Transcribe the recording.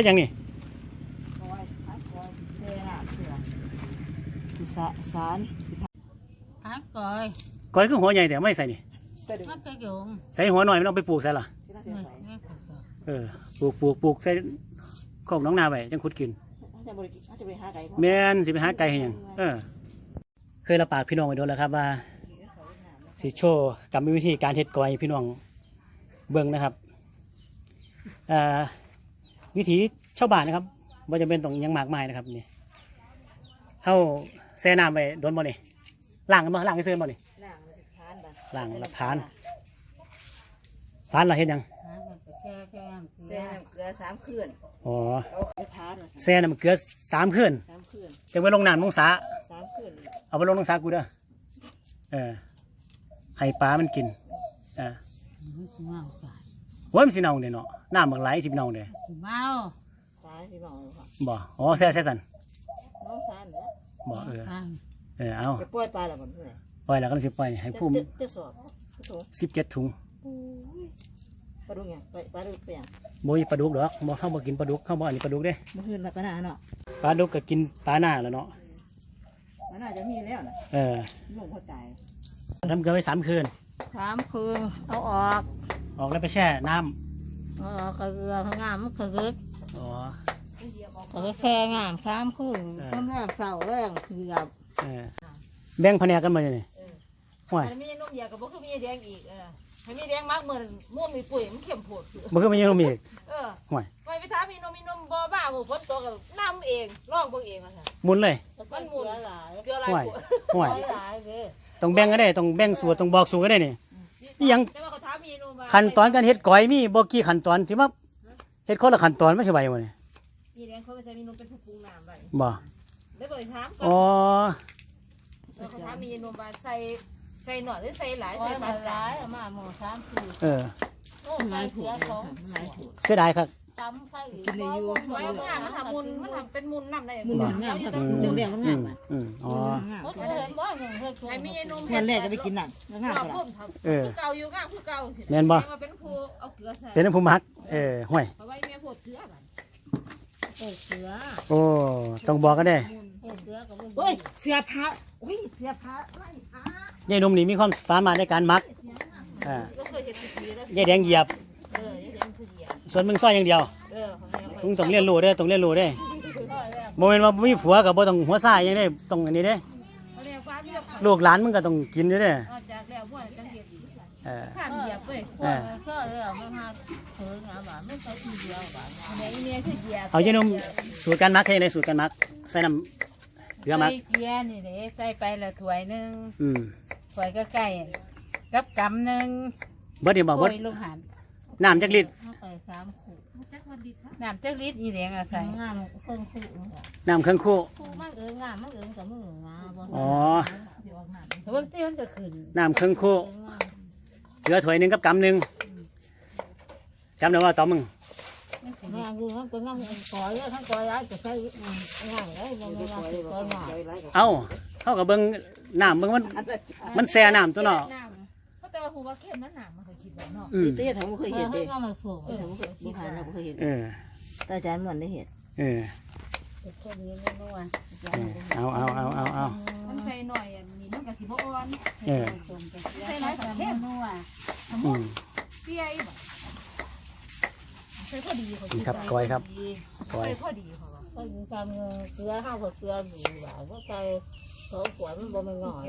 ฮ็ดหยังนี่คอยพักคอยสิเซน่ะเผื่อสิสะสารสิพักหาก่อยก้อยคือหัวใหญ่แต่ไม่ใส่นี่ แต่ดึงมันก็โยงใส่หัวหน่อยมันเอาไปปลูกใส่ล่ะที่น่าจะนี่ไปนี่ก็ก็เออปลูกปลูกปลูกใส่โคกน้องนาไว้จังขุดกินอาจจะบริกิอาจจะบริหาไก่บ่แม่นสิไปหาไก่ให้หยังเออ เคยรับปากพี่น้องไว้โดนแล้วครับว่า สิโชว์กรรมวิธีการเฮ็ดก้อยให้พี่น้องเบิ่งนะครับเอ่อ วิถีชาวบ้านนะครับบ่จำเป็นต้องอิหยังมากมายนะครับนี่เฮาแช่น้ำไว้โดนบ่นี่ล้างกันบ่ล้างให้ซื่อบ่นี่ล่างเลยสิพานบัดล่างละพานฟานล่ะเฮ็ดหยังหาก็ไปแก้แก้มเซน้ำเกลือสามคืนอ๋อเอาไปพานว่าแช่น้ำเกลือสามคืนสามคืนจังไว้ลงน้ำลงสาสามคืนเอาไปลงลงสากูเด้อเออให้ปลามันกินเออมันสิเมา จ้ะโว้ยมันสิเน่าเด้เนาะน้ำบักไหลสิเน่าเด้สิเมาตายสิบอกเลยค่ะบ่อ๋อแซ่แซ่สันน้องซานเนี่ยบ่เออฟังเออเอาจะปล่อยปลาแล้วบ่เพื่อนปล่อยแล้วก็สิปล่อยให้ภูมิจะจะสอบโถ17ถุงอุ้ยปลาดุกยังไปปลาดุกไปยังบ่มีปลาดุกดอกบ่เฮาบ่กินปลาดุกเฮาบ่อันนี้ปลาดุกเด้เมื่อคืนมาก็น่าเนาะปลาดุกก็กินปลาหน้าแล้วเนาะมันน่าจะมีแล้วนะเออลงหัวตายทำเกลือไว้สามคืน สามคืนเอาออก ออกแล้วไปแช่น้ำเอาออกก็เรือพงามมันก็เกิดอ๋อ ก็ไปแค่งามสามคืนเออ ก็แม่เศร้าแรงคือแบบเออแบ่งแผนกกันมาเนี่ยนี่ห่วยมันมีนมเหยียกับบ่คือมีแดงอีกเออให้มีแดงมากเหมือนม่วงมีปุ๋ยมันเข้มโพดคือบ่คือมันยังมีอีกเออห่วยไปไปถามมีนมมีนมบ่บ้าบ่ฝนตกกับน้ำเองลอกเบิ่งเองว่าซั่นหมุนเลยมันหมุนหลายเกลือหลายห่วยกว่าห่วยหลายเลยต้องแบ่งกันได้ต้องแบ่งสูตรต้องบอกสูตรกันได้นี่ อีหยังแต่ว่าเขาถามมีนมว่าขั้นตอนการเฮ็ดก้อยมีบ่กี่ขั้นตอนสิมาเฮ็ดคนละขั้นตอนไม่สบายบ่นี่มีแดงเขาไม่ใช่มีนมเป็นผู้ปรุงน้ำไว้บ่ได้บ่ได้ถามก่อ๋ออนเขาถามมีนมว่าใส่ใส่หน่อยหรือใส่หลายโอ้ใส่ยปามันนกหลาลางยเอามาหมูสามคืนเออโอ้ยหลายเสืผูอของหลายผูเสียดายครับ ตำไข่กินได้อยู่ ไว้งานมันทำมุนมันทำเป็นมุนน้ำได้มันงามงามครับเรื่องเรื่องมันอืงามมอะอืมอ๋องามโอ้ยเห็นบ่หนึ่งเฮ็ดให้มีนมงานแรกก็ไปกินนั่นงามเรากว่าพุ่มทำเออคือเก่าอยู่งามคือเก่าสิแม่นบ่ ว่าเป็นผู้เอาเกลือใส่เป็นผู้มักเออห่วยเพราะว่าแม่โพดเกลือบัดเฮ็ดเสือโอ้ ต้องบอกกันได้เฮ็ดเสือกับบ่โอ้ยเสียผ้าโอ้ยเสียผ้าไล่ผ้ายายหนุ่มนี่มีความสามารถในการมักอ่า ก็เคยเห็นทีแล้วยายแดงเหยียบ ส่วนมึงซอยอย่างเดียวเออของแม่มึงต้องเรียนรู้เด้อต้องเรียนรู้เด้บ่แม่นว่าบ่มีผัวก็บ่ต้องหัวซ่ายอย่างเด้ต้องอันนี้เด้เขาเรียกว่าเรียบลูกหลานมึงก็ต้องกินอยู่เด้อออกจากแล้วพวกจังเหยียบอีกเออข้ามเหยียบเว้ยเออก็แล้วมันหาเถิงอะบ่ไม่ใช่ทีเดียวบ่แม่อีเมียคือเหยียบเอายายหนุ่มสูตรการมักให้ในสูตรการมักใส่น้ำเกลือมักใส่เกลือนี่เด้ใส่ไปละถ้วยหนึงอืมถ้วยก็ใกล้กับกำหนึงเบิดนี่บ่โอ้เบิดยลูกหันน้ำจักลิตรเอาไป สามขวดน้ำจักลิตรอีแดงอะใส่งามเครื่องคู่น้ำเครื่องคู่ คู่มันเอิงงามมันเอิงกับมืองาบ่อ๋อแต่ว่าเตี้ยนก็ขึ้นน้ำเครื่องคู่เอิงงามเกลือถ้วยหนึงกับกำหนึงจำได้ว่าต่อมึงแม่ดูมันก็งามก่อยเลยทั้งก่อยร้ายจะใช้ง่ายเลยบ่เดี๋แม่ยวนปล่ว่าอยเลยสิก่อยหน่อยปล่อยไล่กับเอ้าเฮาก็เบิ่งน้ำเบิ่งมันอันนั้นมันแซ่น้ำตัวเนาะ หูว่าเข้มมันหนามันเคยคิดว่าเนาะอืมเตี้ยถังบ่เคยเอเห็อนเด้ให้มันสูงเออถังบ่เคยบ่ผ่านเราบ่เคยเห็นเออ แต่อาจารย์ม่วนได้เห็นเออ แค่นี้นัวเออเอาเอาเอาเอาเอามันใส่หน่อยอันนี้มันก็สิบ่อ่อนเออใส่หลายกับนัวอืมเปียอีบ่ใส่พอดีเขานี่ครับก้อยครับ ก้อย ใส่พอดีเขาว่าก็ยิงตามเกลือห้าวกับเกลืออยู่หลายก็ใส่สองขวดมันบ่มันง่อย